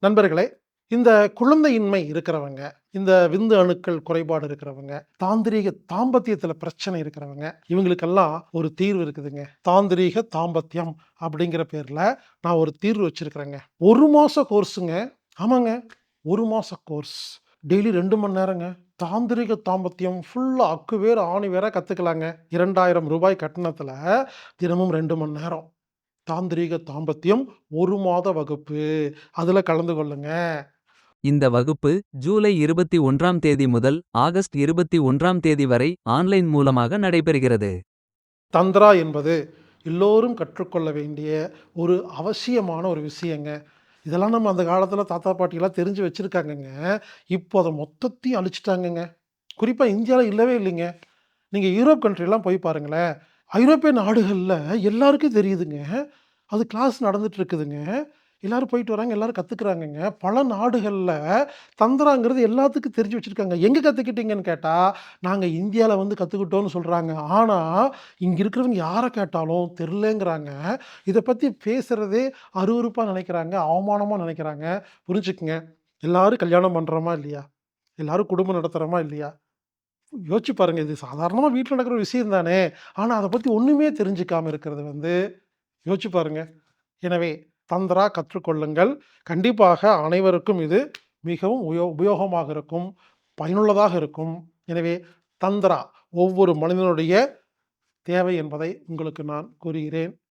நண்பர்களே இந்த குழந்தையின்மை இருக்கிறவங்க இந்த விந்து அணுக்கள் குறைபாடு இருக்கிறவங்க தாந்திரீக தாம்பத்தியத்துல பிரச்சனை இருக்கிறவங்க இவங்களுக்கெல்லாம் ஒரு தீர்வு இருக்குதுங்க. தாந்திரீக தாம்பத்தியம் அப்படிங்கிற பேர்ல நான் ஒரு தீர்வு வச்சிருக்கிறேங்க. ஒரு மாச கோர்ஸுங்க. ஆமாங்க. ஒரு மாச கோர்ஸ். டெய்லி ரெண்டு மணி நேரங்க. தாந்திரிக தாம்பத்தியம் ஃபுல்லாக அக்கு வேறு ஆணி வேற கற்றுக்கலாங்க இரண்டாயிரம் ரூபாய் கட்டணத்தில் தினமும் ரெண்டு மணி நேரம். தாந்திரீக தாம்பத்தியம் ஒரு மாத வகுப்பு. அதில் கலந்து கொள்ளுங்க. இந்த வகுப்பு ஜூலை இருபத்தி ஒன்றாம் தேதி முதல் ஆகஸ்ட் இருபத்தி ஒன்றாம் தேதி வரை ஆன்லைன் மூலமாக நடைபெறுகிறது. தந்திரா என்பது எல்லோரும் கற்றுக்கொள்ள வேண்டிய ஒரு அவசியமான ஒரு விஷயங்க. இதெல்லாம் நம்ம அந்த காலத்தில் தாத்தா பாட்டியெல்லாம் தெரிஞ்சு வச்சுருக்காங்கங்க. இப்போ அதை மொத்தத்தையும் அழிச்சிட்டாங்கங்க. குறிப்பாக இந்தியாவில் இல்லவே இல்லைங்க. நீங்கள் யூரோப் கண்ட்ரிலாம் போய் பாருங்களேன். ஐரோப்பிய நாடுகளில் எல்லாருக்கும் தெரியுதுங்க. அது கிளாஸ் நடந்துட்டு இருக்குதுங்க எல்லாரும் போயிட்டு வராங்க எல்லோரும் கற்றுக்குறாங்கங்க பல நாடுகளில் தந்திராங்கிறது எல்லாத்துக்கும் தெரிஞ்சு வச்சுருக்காங்க. எங்கே கற்றுக்கிட்டீங்கன்னு கேட்டால் நாங்கள் இந்தியாவில் வந்து கற்றுக்கிட்டோன்னு சொல்கிறாங்க ஆனால் இங்கே இருக்கிறவங்க யாரை கேட்டாலும் தெரிலங்கிறாங்க இதை பற்றி பேசுகிறதே அருவருப்பாக நினைக்கிறாங்க அவமானமாக நினைக்கிறாங்க. புரிஞ்சுக்குங்க. எல்லாரும் கல்யாணம் பண்ணுறோமா இல்லையா? எல்லோரும் குடும்பம் நடத்துகிறோமா இல்லையா? யோசிச்சு பாருங்கள் இது சாதாரணமாக வீட்டில் நடக்கிற விஷயம் தானே. ஆனால் அதை பற்றி ஒன்றுமே தெரிஞ்சுக்காம இருக்கிறது வந்து யோசிச்சு பாருங்க. எனவே தந்திரா கற்றுக்கொள்ளுங்கள். கண்டிப்பாக அனைவருக்கும் இது மிகவும் உயோ உபயோகமாக இருக்கும் பயனுள்ளதாக இருக்கும். எனவே தந்திரா ஒவ்வொரு மனிதனுடைய தேவை என்பதை உங்களுக்கு நான் கூறுகிறேன்.